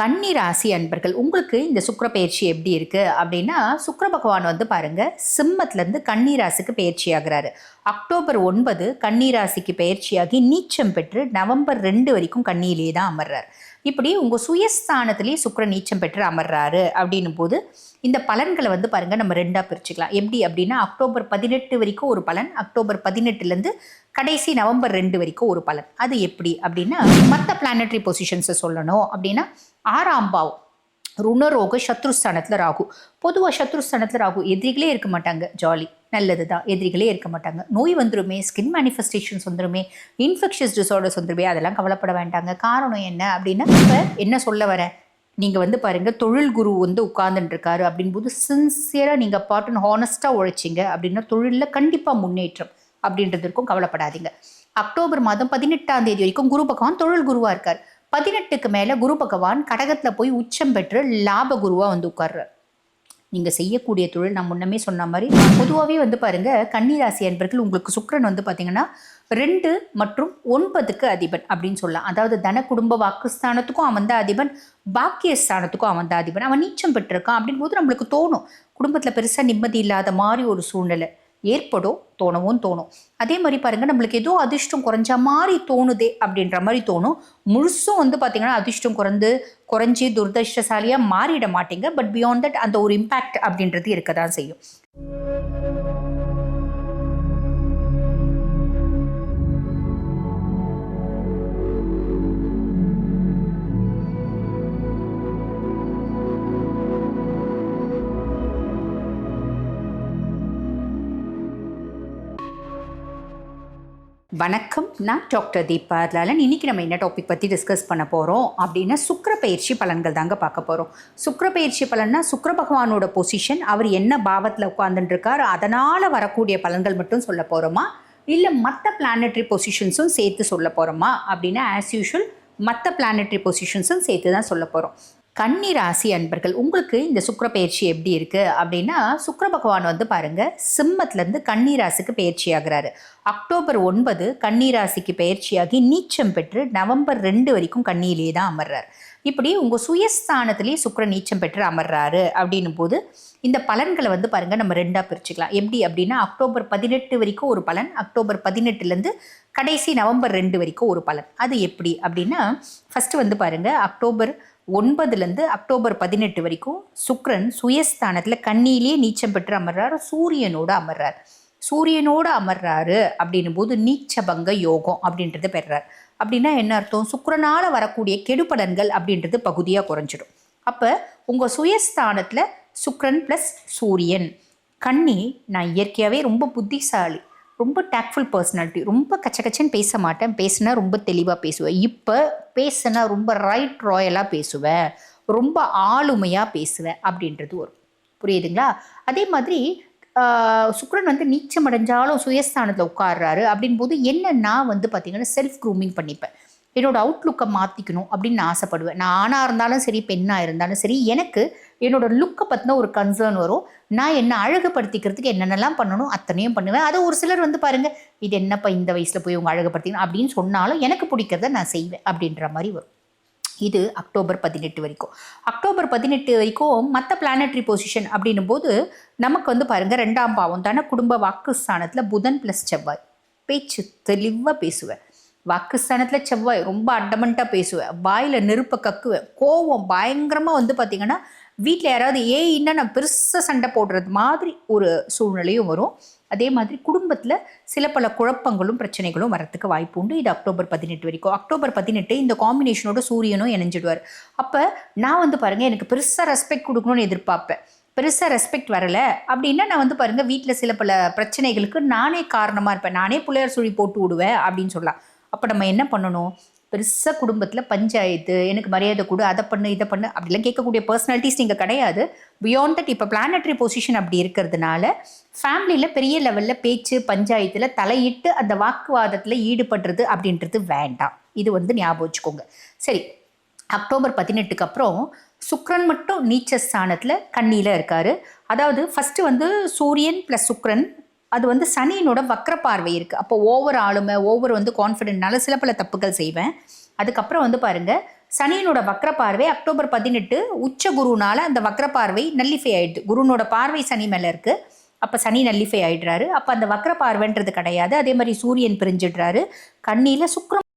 கன்னி ராசி அன்பர்கள் உங்களுக்கு இந்த சுக்கிர பயிற்சி எப்படி இருக்கு அப்படின்னா சுக்கர பகவான் வந்து பாருங்க சிம்மத்திலேருந்து கன்னி ராசிக்கு பயிற்சி ஆகுறாரு. அக்டோபர் ஒன்பது கன்னி ராசிக்கு பயிற்சியாகி நீச்சம் பெற்று நவம்பர் ரெண்டு வரைக்கும் கன்னியிலே தான் அமர்றார். இப்படி உங்கள் சுயஸ்தானத்திலேயே சுக்கிர நீச்சம் பெற்று அமர்றாரு அப்படின்னும் போது இந்த பலன்களை வந்து பாருங்கள் நம்ம ரெண்டாக பிரிச்சுக்கலாம். எப்படி அப்படின்னா அக்டோபர் பதினெட்டு வரைக்கும் ஒரு பலன் அக்டோபர் பதினெட்டுலேருந்து கடைசி நவம்பர் ரெண்டு வரைக்கும் ஒரு பலன். அது எப்படி அப்படின்னா மற்ற பிளானட்ரி பொசிஷன்ஸை சொல்லணும் அப்படின்னா ஆறாம் பாவம் ருணரோக சத்ருஸ்தானத்தில் ராகு. பொதுவாக சத்ருஸ்தானத்தில் ராகு எதிரிகளே இருக்க மாட்டாங்க ஜாலி நல்லது தான் எதிரிகளே இருக்க மாட்டாங்க. நோய் வந்துருமே ஸ்கின் மேனிஃபெஸ்டேஷன்ஸ் வந்துருமே இன்ஃபெக்ஷஸ் டிசார்டர்ஸ் வந்துருமே அதெல்லாம் கவலைப்பட வேண்டாங்க. காரணம் என்ன அப்படின்னா இப்போ என்ன சொல்ல வரேன்? நீங்கள் வந்து பாருங்கள் தொழில் குரு வந்து உட்கார்ந்துட்டுருக்காரு அப்படின்போது சின்சியராக நீங்கள் பாட்டுன்னு ஹானஸ்ட்டாக உழைச்சிங்க அப்படின்னா தொழிலில் கண்டிப்பாக முன்னேற்றம் அப்படின்றதுக்கும் கவலைப்படாதீங்க. அக்டோபர் மாதம் பதினெட்டாம் தேதி வரைக்கும் குரு பகவான் தொழில் குருவாக இருக்கார். பதினெட்டுக்கு மேலே குரு பகவான் கடகத்தில் போய் உச்சம் பெற்று லாப குருவாக வந்து உட்கார்றார். நீங்கள் செய்யக்கூடிய தொழில் நான் முன்னமே சொன்ன மாதிரி பொதுவாகவே வந்து பாருங்க கன்னிராசி அன்பர்கள் உங்களுக்கு சுக்கிரன் வந்து பார்த்தீங்கன்னா ரெண்டு மற்றும் ஒன்பதுக்கு அதிபன் அப்படின்னு சொல்லலாம். அதாவது தன குடும்ப வாக்குஸ்தானத்துக்கும் அவன் தான் அதிபன் பாக்கியஸ்தானத்துக்கும் அவன் தான் அதிபன். அவன் நீச்சம் பெற்றிருக்கான் அப்படின் போது நம்மளுக்கு தோணும். குடும்பத்தில் பெருசாக நிம்மதி இல்லாத மாதிரி ஒரு சூழ்நிலை. ஏற்படும் தோணவும் தோணும். அதே மாதிரி பாருங்க நம்மளுக்கு ஏதோ அதிர்ஷ்டம் குறைஞ்ச மாதிரி தோணுதே அப்படின்ற மாதிரி தோணும். முழுசும் வந்து பார்த்தீங்கன்னா அதிர்ஷ்டம் குறைந்து குறைஞ்சி துரதிருஷ்டசாலியாக மாறிட மாட்டீங்க. பட் பியாண்ட் தட் அந்த ஒரு இம்பேக்ட் அப்படின்றது இருக்க தான் செய்யும். வணக்கம். நான் டாக்டர் தீபா லாலன் இன்னைக்கு நம்ம என்ன டாபிக் பற்றி டிஸ்கஸ் பண்ண போகிறோம் அப்படின்னா சுக்கர பயிற்சி பலன்கள் தாங்க பார்க்க போகிறோம் சுக்கர பயிற்சி பலன்னா சுக்கர பகவானோட பொசிஷன் அவர் என்ன பாவத்தில் உட்கார்ந்துட்டு அதனால் வரக்கூடிய பலன்கள் மட்டும் சொல்ல போகிறோமா இல்லை மற்ற பிளானட்ரி பொசிஷன்ஸும் சேர்த்து சொல்ல போகிறோமா அப்படின்னா ஆஸ் யூஷுவல் மற்ற பிளானட்ரி பொசிஷன்ஸும் சேர்த்து தான் சொல்ல போகிறோம் கன்னி ராசி அன்பர்கள் உங்களுக்கு இந்த சுக்கர பயிற்சி எப்படி இருக்கு அப்படின்னா சுக்கர பகவான் வந்து பாருங்க சிம்மத்திலேருந்து கன்னி ராசிக்கு பயிற்சி ஆகுறாரு. அக்டோபர் ஒன்பது கன்னி ராசிக்கு பயிற்சியாகி நீச்சம் பெற்று நவம்பர் ரெண்டு வரைக்கும் கண்ணியிலேயே தான் அமர்றார். இப்படி உங்கள் சுயஸ்தானத்திலேயே சுக்கர நீச்சம் பெற்று அமர்றாரு அப்படின்னும் போது இந்த பலன்களை வந்து பாருங்கள் நம்ம ரெண்டாக பிரிச்சுக்கலாம். எப்படி அப்படின்னா அக்டோபர் பதினெட்டு வரைக்கும் ஒரு பலன் அக்டோபர் பதினெட்டுலேருந்து கடைசி நவம்பர் ரெண்டு வரைக்கும் ஒரு பலன். அது எப்படி அப்படின்னா ஃபஸ்ட்டு வந்து பாருங்கள் அக்டோபர் ஒன்பதுலேருந்து அக்டோபர் பதினெட்டு வரைக்கும் சுக்ரன் சுயஸ்தானத்தில் கண்ணியிலேயே நீச்சம் பெற்று அமர்றார் சூரியனோடு அமர்றார். சூரியனோடு அமர்றாரு அப்படின்னும் போது நீச்சபங்க யோகம் அப்படின்றத பெறார். அப்படின்னா என்ன அர்த்தம்? சுக்கரனால் வரக்கூடிய கெடுபலன்கள் அப்படின்றது பகுதியாக குறைஞ்சிடும். அப்போ உங்கள் சுயஸ்தானத்தில் சுக்ரன் ப்ளஸ் சூரியன். கண்ணி நான் இயற்கையாகவே ரொம்ப புத்திசாலி. ரொம்ப டேக்ஃபுல் பர்சனாலிட்டி ரொம்ப கச்ச கச்சன்னு பேச மாட்டேன். பேசினா ரொம்ப தெளிவாக பேசுவேன். இப்போ பேசினா ரொம்ப ரைட் ராயலாக பேசுவேன். ரொம்ப ஆளுமையாக பேசுவேன் அப்படின்றது வரும் புரியுதுங்களா? அதே மாதிரி சுக்ரன் வந்து நீச்சம் அடைஞ்சாலும் சுயஸ்தானத்தில் உட்கார்றாரு. அப்படின் போது என்ன நான் வந்து பார்த்தீங்கன்னா செல்ஃப் க்ரூமிங் பண்ணிப்பேன். என்னோடய அவுட்லுக்கை மாற்றிக்கணும் அப்படின்னு நான் ஆசைப்படுவேன். நான் ஆணாக இருந்தாலும் சரி பெண்ணாக இருந்தாலும் சரி எனக்கு என்னோடய லுக்கை பற்றின ஒரு கன்சர்ன் வரும். நான் என்ன அழகுபடுத்திக்கிறதுக்கு என்னென்னலாம் பண்ணணும் அத்தனையும் பண்ணுவேன். அது ஒரு சிலர் வந்து பாருங்கள் இது என்னப்பா இந்த வயசில் போய் உங்கள் அழகுபடுத்திக்கணும்? அப்படின்னு சொன்னாலும் எனக்கு பிடிக்கிறத நான் செய்வேன் அப்படின்ற மாதிரி வரும். இது அக்டோபர் பதினெட்டு வரைக்கும். அக்டோபர் பதினெட்டு வரைக்கும் மற்ற பிளானட்ரி பொசிஷன் அப்படின்னும் போது நமக்கு வந்து பாருங்கள் ரெண்டாம் பாவம் தானே குடும்ப வாக்குஸ்தானத்தில் புதன் ப்ளஸ் செவ்வாய். பேச்சு தெளிவாக பேசுவேன். வாக்குஸ்தானத்தில் செவ்வாய் ரொம்ப அடமெண்ட்டாக பேசுவேன் வாயில் நெருப்பை கக்குவேன் கோவம் பயங்கரமாக வந்து பார்த்திங்கன்னா வீட்டில் யாராவது ஏன்னா நான் பெருசாக சண்டை போடுறது மாதிரி ஒரு சூழ்நிலையும் வரும். அதே மாதிரி குடும்பத்தில் சில பல குழப்பங்களும் பிரச்சனைகளும் வரத்துக்கு வாய்ப்பு உண்டு. இது அக்டோபர் பதினெட்டு வரைக்கும். அக்டோபர் பதினெட்டு இந்த காம்பினேஷனோட சூரியனும் இணைஞ்சிடுவார். அப்போ நான் வந்து பாருங்கள் எனக்கு பெருசாக ரெஸ்பெக்ட் கொடுக்கணும்னு எதிர்பார்ப்பேன். பெருசாக ரெஸ்பெக்ட் வரல அப்படின்னா நான் வந்து பாருங்கள் வீட்டில் சில பல பிரச்சனைகளுக்கு நானே காரணமாக இருப்பேன். நானே பிள்ளையார் சுழி போட்டு விடுவேன் அப்படின்னு சொல்லலாம். அப்போ நம்ம என்ன பண்ணணும்? பெருசாக குடும்பத்தில் பஞ்சாயத்து எனக்கு மரியாதை கொடு அதை பண்ணு இதை பண்ணு அப்படிலாம் கேட்கக்கூடிய பர்சனாலிட்டிஸ் நீங்கள் கிடையாது. பியாண்ட் தட் இப்போ பிளானட்ரி பொசிஷன் அப்படி இருக்கிறதுனால ஃபேமிலியில் பெரிய லெவலில் பேச்சு பஞ்சாயத்தில் தலையிட்டு அந்த வாக்குவாதத்தில் ஈடுபடுறது அப்படின்றது வேண்டாம். இது வந்து ஞாபகம் வச்சுக்கோங்க. சரி அக்டோபர் பதினெட்டுக்கு அப்புறம் சுக்ரன் மட்டும் நீச்ச ஸ்தானத்தில் கண்ணியில் இருக்காரு. அதாவது ஃபஸ்ட்டு வந்து சூரியன் ப்ளஸ் சுக்ரன் அது வந்து சனியினோட வக்கர பார்வை இருக்குது அப்போ ஓவர் ஆளுமை ஓவர் வந்து கான்ஃபிடென்ட்னால சில பல தப்புகள் செய்வேன். அதுக்கப்புறம் வந்து பாருங்க சனியினோட வக்ர பார்வை அக்டோபர் பதினெட்டு உச்ச குருனால அந்த வக்ர பார்வை நல்லிஃபை ஆயிடுது. குருனோட பார்வை சனி மேலே இருக்கு. அப்போ சனி நல்லிஃபை ஆயிடுறாரு. அப்போ அந்த வக்ர பார்வைன்றது கிடையாது. அதே மாதிரி சூரியன் பிரிஞ்சிடுறாரு. கண்ணியில் சுக்கரம்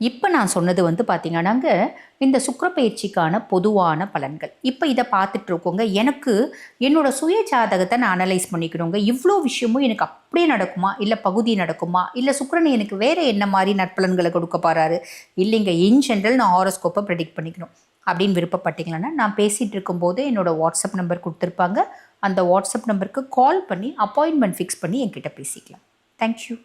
இப்போ நான் சொன்னது வந்து பார்த்தீங்கன்னாங்க இந்த சுக்கரப்பயிற்சிக்கான பொதுவான பலன்கள். இப்போ இதை பார்த்துட்ருக்கோங்க எனக்கு என்னோட சுய ஜாதகத்தை நான் அனலைஸ் பண்ணிக்கணுங்க. இவ்வளோ விஷயமும் எனக்கு அப்படியே நடக்குமா? இல்லை பகுதி நடக்குமா? இல்லை சுக்கரன் எனக்கு வேறு என்ன மாதிரி நற்பலன்களை கொடுக்க போகிறாரு இல்லைங்க இன் ஜென்ரல் நான் ஹாரோஸ்கோப்பை ப்ரெடிக்ட் பண்ணிக்கணும். அப்படின்னு விருப்பப்பட்டீங்கன்னா நான் பேசிகிட்டு இருக்கும்போது என்னோடய வாட்ஸ்அப் நம்பர் கொடுத்துருப்பாங்க. அந்த வாட்ஸ்அப் நம்பருக்கு கால் பண்ணி அப்பாயின்மெண்ட் ஃபிக்ஸ் பண்ணி என்கிட்ட பேசிக்கலாம். தேங்க்யூ